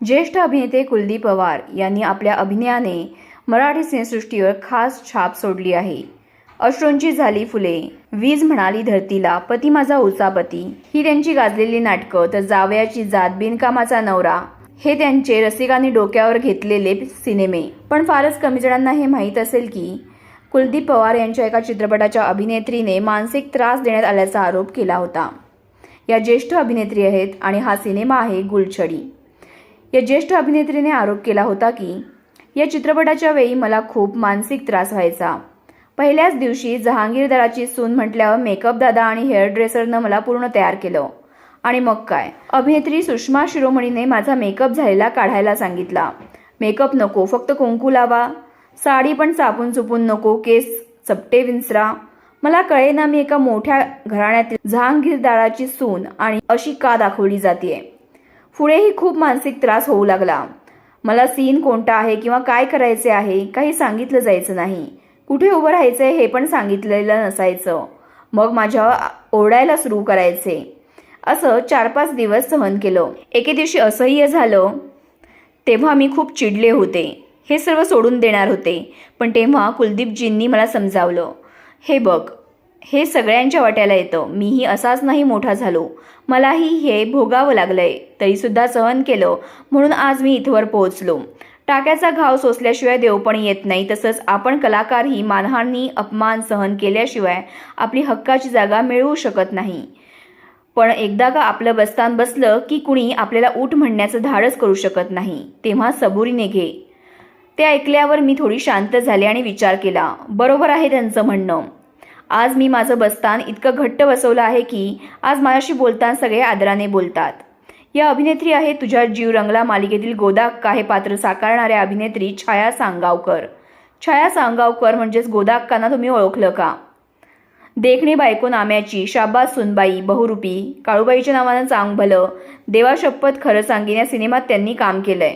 ज्येष्ठ अभिनेते कुलदीप पवार यांनी आपल्या अभिनयाने मराठी सिनेसृष्टीवर खास छाप सोडली आहे. अश्रूंची झाली फुले. वीज म्हणाली धरतीला पती माझा उचापती ही त्यांची गाजलेली नाटकं तर जावयाची जात बिनकामाचा नवरा हे त्यांचे रसिकांनी डोक्यावर घेतलेले सिनेमे. पण फारच कमी जणांना हे माहीत असेल की कुलदीप पवार यांच्या एका चित्रपटाच्या अभिनेत्रीने मानसिक त्रास देण्यात आल्याचा आरोप केला होता. या ज्येष्ठ अभिनेत्री आहेत आणि हा सिनेमा आहे गुलछडी. या ज्येष्ठ अभिनेत्रीने आरोप केला होता की या चित्रपटाच्या वेळी मला खूप मानसिक त्रास व्हायचा. पहिल्याच दिवशी जहांगीरदाराची सून म्हटल्यावर मेकअप दादा आणि हेअर ड्रेसरनं मला पूर्ण तयार केलं. आणि मग काय? अभिनेत्री सुषमा शिरोमणीने माझा मेकअप झालेला काढायला सांगितला. मेकअप नको फक्त कुंकू लावा. साडी पण चापून चुपून नको केस चपटे विंचरा. मला कळेना मी एका मोठ्या घराण्यातील जहांगीरदाराची सून आणि अशी का दाखवली जाते पुढेही खूप मानसिक त्रास होऊ लागला. मला सीन कोणता आहे किंवा काय करायचे आहे काही सांगितलं जायचं नाही. कुठे उभं राहायचंय हे पण सांगितलेलं नसायचं. मग माझ्या ओरडायला सुरू करायचे. असं चार पाच दिवस सहन केलं. एके दिवशी असह्य झालं. तेव्हा मी खूप चिडले होते. हे सर्व सोडून देणार होते. पण तेव्हा कुलदीपजींनी मला समजावलं. हे बघ हे सगळ्यांच्या वाट्याला येतं. मीही असाच नाही मोठा झालो. मलाही हे भोगावं लागलंय. तरीसुद्धा सहन केलं. म्हणून आज मी इथवर पोहोचलो. टाक्याचा घाव सोसल्याशिवाय देव पण येत नाही. तसंच आपण कलाकारही मानहानी अपमान सहन केल्याशिवाय आपली हक्काची जागा मिळवू शकत नाही. पण एकदा का आपलं बस्तान बसलं की कुणी आपल्याला ऊठ म्हणण्याचं धाडस करू शकत नाही तेव्हा सबुरीने घे ते ऐकल्यावर मी थोडी शांत झाले आणि विचार केला. बरोबर आहे त्यांचं म्हणणं. आज मी माझं बस्तान इतकं घट्ट बसवलं आहे की आज माझ्याशी बोलताना सगळे आदराने बोलतात. या अभिनेत्री आहे तुझ्या जीव रंगला मालिकेतील गोदाक्का हे पात्र साकारणाऱ्या अभिनेत्री छाया सांगावकर. छाया सांगावकर म्हणजेच गोदाक्कांना तुम्ही ओळखलं का? देखणी बायको नाम्याची शाबास सुनबाई बहुरूपी काळूबाईच्या नावानं चांग भलं देवा शपथ खरं सांगीन या सिनेमात त्यांनी काम केलंय.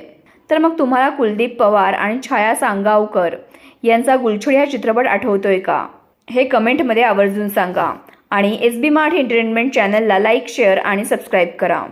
तर मग तुम्हाला कुलदीप पवार आणि छाया सांगावकर यांचा गुलछोड हा चित्रपट आठवतोय का? हे कमेंटमध्ये आवर्जून सांगा. आणि एस बी मार्ट एंटरटेनमेंट चॅनलला लाईक शेअर आणि सबस्क्राईब करा.